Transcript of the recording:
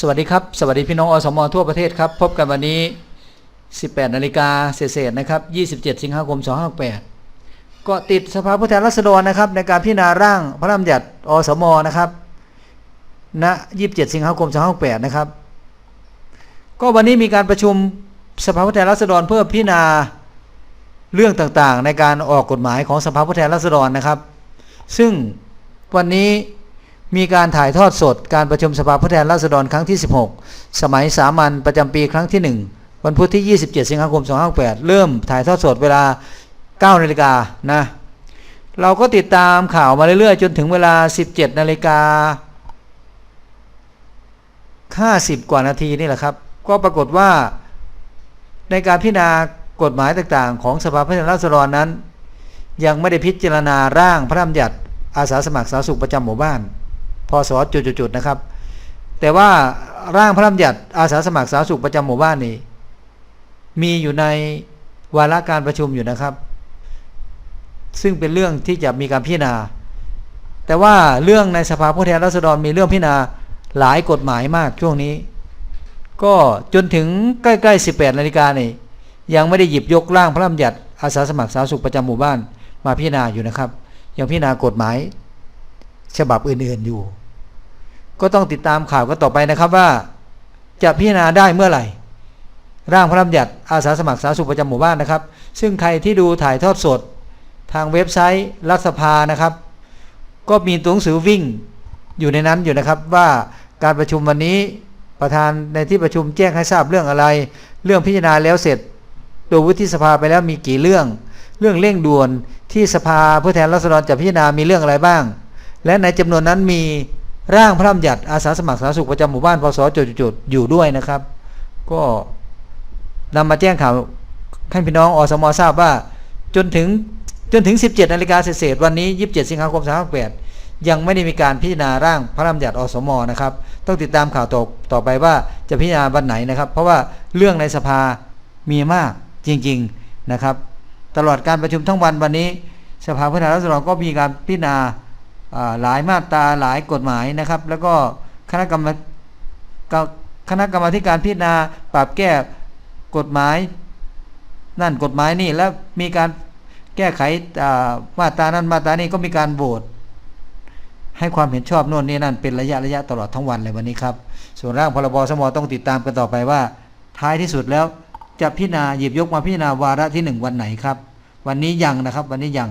สวัสดีครับ สวัสดีพี่น้องอสมทั่วประเทศครับ พบกันวันนี้ 18นาฬิกาเศษนะครับ 27 สิงหาคม 2568ก็ติดสภาผู้แทนราษฎรนะครับ ในการพิจารณาร่างพระราชบัญญัติอสมนะครับณ27 สิงหาคม 2568นะครับ ก็วันนี้มีการประชุมสภาผู้แทนราษฎรเพื่อพิจารณาเรื่องต่างๆ ในการออกกฎหมายของสภาผู้แทนราษฎรนะครับ ซึ่งวันนี้ มีการถ่ายทอดสดการประชุมสภาผู้แทนราษฎรครั้งที่ 16 สมัยสามัญประจำปีครั้งที่ 1 วันพุธที่ 27 สิงหาคม 2568 เริ่มถ่ายทอดสดเวลา 9 นาฬิกานะ เราก็ติดตามข่าวมาเรื่อยๆ จนถึงเวลา 17 นาฬิกา 50 กว่านาทีนี่แหละครับ ก็ปรากฏว่าในการพิจารณากฎหมายต่างๆ ของสภาผู้แทนราษฎรนั้น ยังไม่ได้พิจารณาร่างพระราชบัญญัติอาสาสมัครสาธารณสุขประจำหมู่บ้าน พศจุดๆนะครับ แต่ว่าร่างพระราชบัญญัติอาสาสมัครสาธารณสุขประจำหมู่บ้านนี้มีอยู่ในวาระการประชุมอยู่นะครับ ซึ่งเป็นเรื่องที่จะมีการพิจารณา แต่ว่าเรื่องในสภาผู้แทนราษฎรมีเรื่องพิจารณาหลายกฎหมายมากช่วงนี้ ก็จนถึงใกล้ๆ 18นาฬิกานี่ยังไม่ได้หยิบยกร่างพระราชบัญญัติอาสาสมัครสาธารณสุขประจำหมู่บ้านมาพิจารณาอยู่นะครับ ยังพิจารณากฎหมาย ฉบับอื่นๆอยู่ ก็ต้องติดตามข่าวกันต่อไปนะครับว่า จะพิจารณาได้เมื่อไหร่ ร่างพระราชบัญญัติอาสาสมัครสาธารณสุขประจำหมู่บ้านนะครับ ซึ่งใครที่ดูถ่ายทอดสด ทางเว็บไซต์รัฐสภานะครับ ก็มีตัวหนังสือวิ่งอยู่ในนั้นอยู่นะครับว่าการประชุมวันนี้ประธานในที่ประชุมแจ้งให้ทราบเรื่องอะไร เรื่องพิจารณาแล้วเสร็จโดยวุฒิสภาไปแล้วมีกี่เรื่อง เรื่องเร่งด่วนที่สภาผู้แทนราษฎรจะพิจารณามีเรื่องอะไรบ้าง และในจำนวนนั้นมีร่างพระราชบัญญัติอาสาสมัครสาธารณสุขประจำหมู่บ้านพศจุดๆอยู่ด้วยนะครับ ก็นำมาแจ้งข่าวให้พี่น้องอสมทราบว่าจนถึงจนถึง 17นาฬิกาเศษวันนี้ 27 สิงหาคม2568ยังไม่ได้มีการพิจารณาร่างพระราชบัญญัติอสมนะครับ ต้องติดตามข่าวต่อต่อไปว่าจะพิจารณาวันไหนนะครับ เพราะว่าเรื่องในสภามีมากจริงๆนะครับ ตลอดการประชุมทั้งวันวันนี้ สภาผู้แทนราษฎรก็มีการพิจารณา หลายมาตราหลายกฎหมายนะครับ แล้วก็คณะกรรมกคณะกรรมาธิการพิจารณาปรับแก้กฎหมาย นั่นกฎหมายนี่แล้วมีการแก้ไขมาตรานั้นมาตรานี้ก็มีการโหวตให้ความเห็นชอบโน่นนี่นั่นเป็นระยะระยะตลอดทั้งวันเลยวันนี้ครับ ส่วนร่างพรบสมต้องติดตามกันต่อไปว่า ท้ายที่สุดแล้วจะพิจารณาหยิบยกมาพิจารณาวาระที่หนึ่งวันไหนครับ วันนี้ยังนะครับ วันนี้ยัง